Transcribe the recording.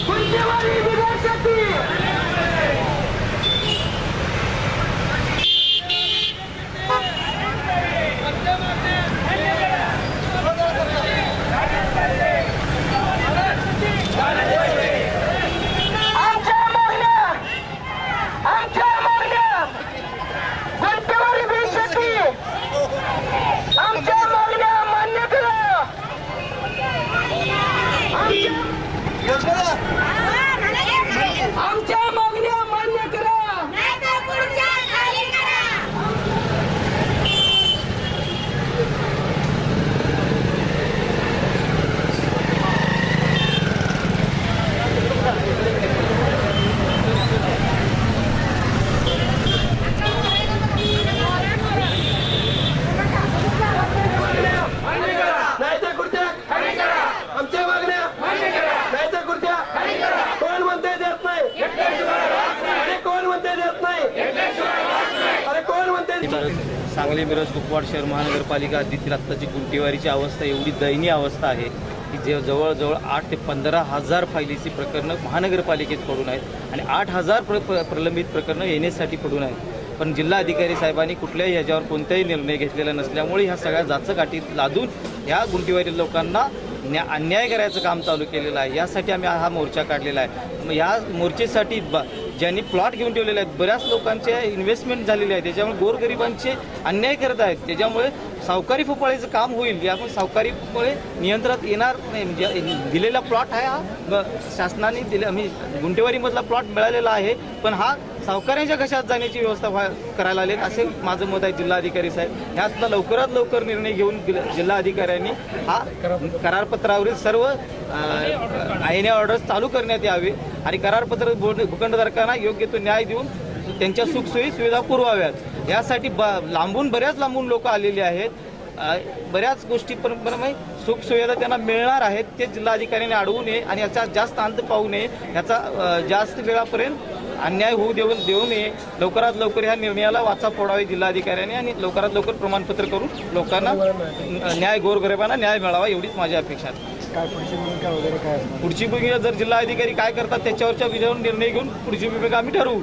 Foi seu marido, कोण सांगली मिरज कुपवाड शहर महानगरपालिका हद्दीतील आत्ताची गुंटेवारीची अवस्था एवढी दयनीय अवस्था आहे की जे जवळजवळ आठ ते पंधरा हजार फायलीची प्रकरणं महानगरपालिकेत पडून आहेत आणि आठ हजार प्र प्र- प्रलंबित प्रकरणं येण्यासाठी पडून आहेत. पण जिल्हाधिकारी साहेबांनी कुठल्याही ह्याच्यावर कोणताही निर्णय घेतलेला नसल्यामुळे ह्या सगळ्या जाचकाठीत लादून ह्या गुंटेवारी लोकांना न्या अन्याय करायचं काम चालू केलेलं आहे. यासाठी आम्ही हा मोर्चा काढलेला आहे. मग या मोर्चेसाठी ब ज्यांनी प्लॉट घेऊन ठेवलेले आहेत बऱ्याच लोकांचे इन्व्हेस्टमेंट झालेले आहे त्याच्यामुळे गोरगरिबांचे अन्याय करत आहेत. त्याच्यामुळे सावकारी फुपाळीचं काम होईल यामुळे सावकारीमुळे नियंत्रणात येणार नाही. म्हणजे दिलेला प्लॉट आहे हा. शासनाने दिले म्हणजे गुंटेवारीमधला प्लॉट मिळालेला आहे. पण हा सावकारांच्या कशात जाण्याची व्यवस्था करायला आली असे माझं मत आहे जिल्हाधिकारी साहेब. ह्यातला लवकरात लवकर निर्णय घेऊन जिल्हा- जिल्हाधिकाऱ्यांनी हा करारपत्रावरील सर्व आय एन ऑर्डर्स चालू करण्यात यावे आणि करारपत्र भूखंडधारकांना योग्य तो न्याय देऊन त्यांच्या सुखसोयी सुविधा पुरवाव्यात. यासाठी ब लांबून बऱ्याच लांबून लोक आलेली आहेत. बऱ्याच गोष्टी पण म्हणजे सुखसुविधा त्यांना मिळणार आहेत ते जिल्हाधिकाऱ्यांनी अडवू नये आणि याचा जास्त अंत पाहू नये. याचा जास्त वेळापर्यंत अन्याय होऊ देऊ देऊ नये. लवकरात लवकर ह्या निर्णयाला वाचा फोडावी जिल्हाधिकाऱ्यांनी आणि लवकरात लवकर प्रमाणपत्र करून लोकांना न्याय गोरगरिबांना न्याय मिळावा एवढीच माझी अपेक्षा आहे. काय पुढची भूमिका वगैरे काय असणार? पुढची भूमिका जर जिल्हाधिकारी काय करतात त्याच्यावरच्या विधान निर्णय घेऊन पुढची भूमिका आम्ही ठरवू.